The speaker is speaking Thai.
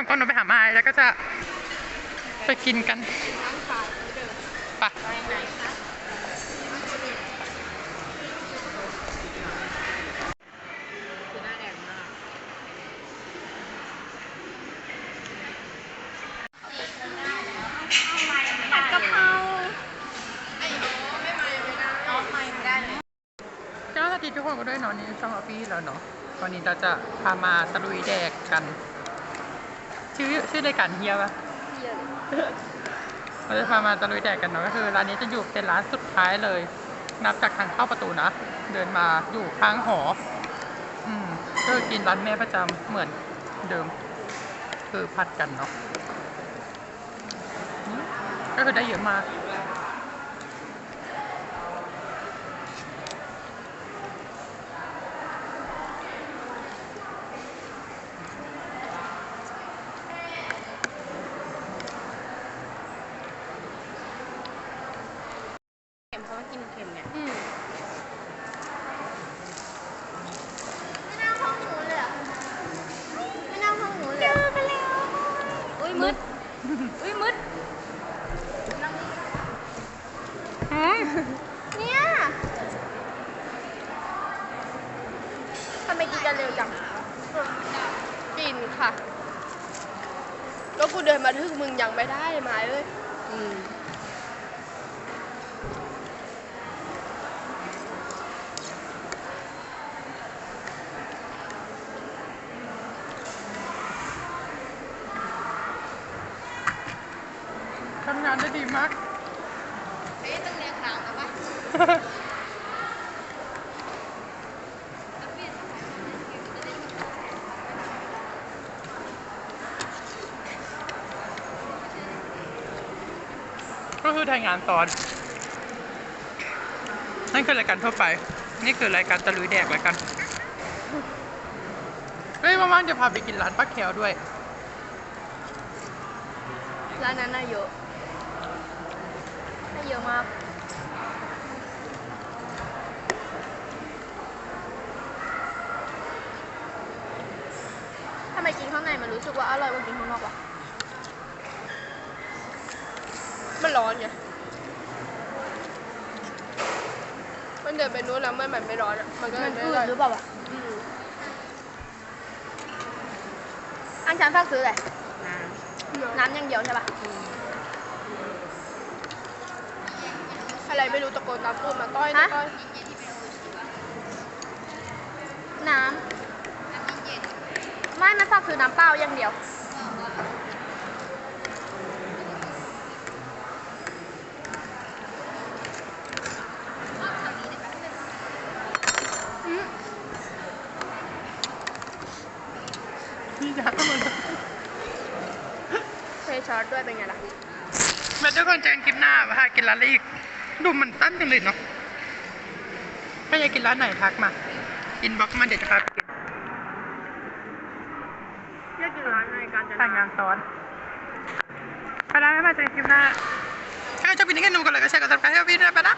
องคนเราไปหาไม้แล้วก็จะไปกินกันไปะคือหน้าแดงมากผัดกะเพราเจ้าสวัสดีทุกคนก็ด้วยเนาะนี่ช่องออฟฟี่แล้วเนาะวันนี้เราจะพามาตะลุยแดกกัน ชื่อชื่อรายการเฮียปะเราจะพามาตะลุยแดกกันเนาะก็คือร้านนี้จะอยู่เป็นร้านสุดท้ายเลย นับจากทางเข้าประตูนะ เดินมาอยู่ข้างหอ อืมก็คือกินร้านแม่ประจำเหมือนเดิม คือผัดกันเนาะอืมก็คือได้เยอะมาก เค็มเพราะว่ากินเค็มเนี่ย อืมไม่น่าห้องหนูเลยอะไม่น่าห้องหนูเลยเจอกันแล้วอุ้ยมืดอุ้ยมืด อืม เนี่ยทำไมกินกันเร็วจังกินค่ะแล้วกูเดินมาถึงมึงยังไม่ได้ไม้เลยอืมทำงานได้ดีมาก เอ๊ะต้องเลี้ยงขาวนะวะ ก็คือถ่ายงานตอน นั่นคือรายการทั่วไป นี่คือรายการตะลุยแดกรายการเฮ้ยว่างๆจะพาไปกินร้านป้าแคลด้วย ร้านนั้นน่าเยอะน่าเยอะมาก ไมกินข้างในมันรู้สึกว่าอร่อยกว่ากินข้างนอกวะมันร้อนไงมันเดินไปนู้นแล้วมันมันไม่ร้อนอะมันก็เลมัยนไม่อืร้อดนหรือเปล่าวะอืมอันฉันฝากซื้ออะไรน้น้ำอย่างเดียวใช่ปะอะไรไม่รู้ตะโกนตามพูดมาต้อยฮะต้อยน้ำ ไม่มันฝากซื้อน้ำเปล่าอย่างเดียวอืมพี่ยักษ์มาเลยเทช็อตด้วยเป็นไงล่ะแม่ทุกคนเจอกันคลิปหน้าพากินร้านอะไรอีก ดูมันตั้นจังเลยเนาะถ้าอยากกินร้านไหนทักมา อินบ็อกมาเดี๋ยวจะพาไปกิน แต่งงานซ้อนไปแล้วไม่มาใจคลิปหน้าถ้าชอบพี่นี่แค่นุ่มกันเลยก็ใช้กับสำตามให้พี่ด้วยไปนะ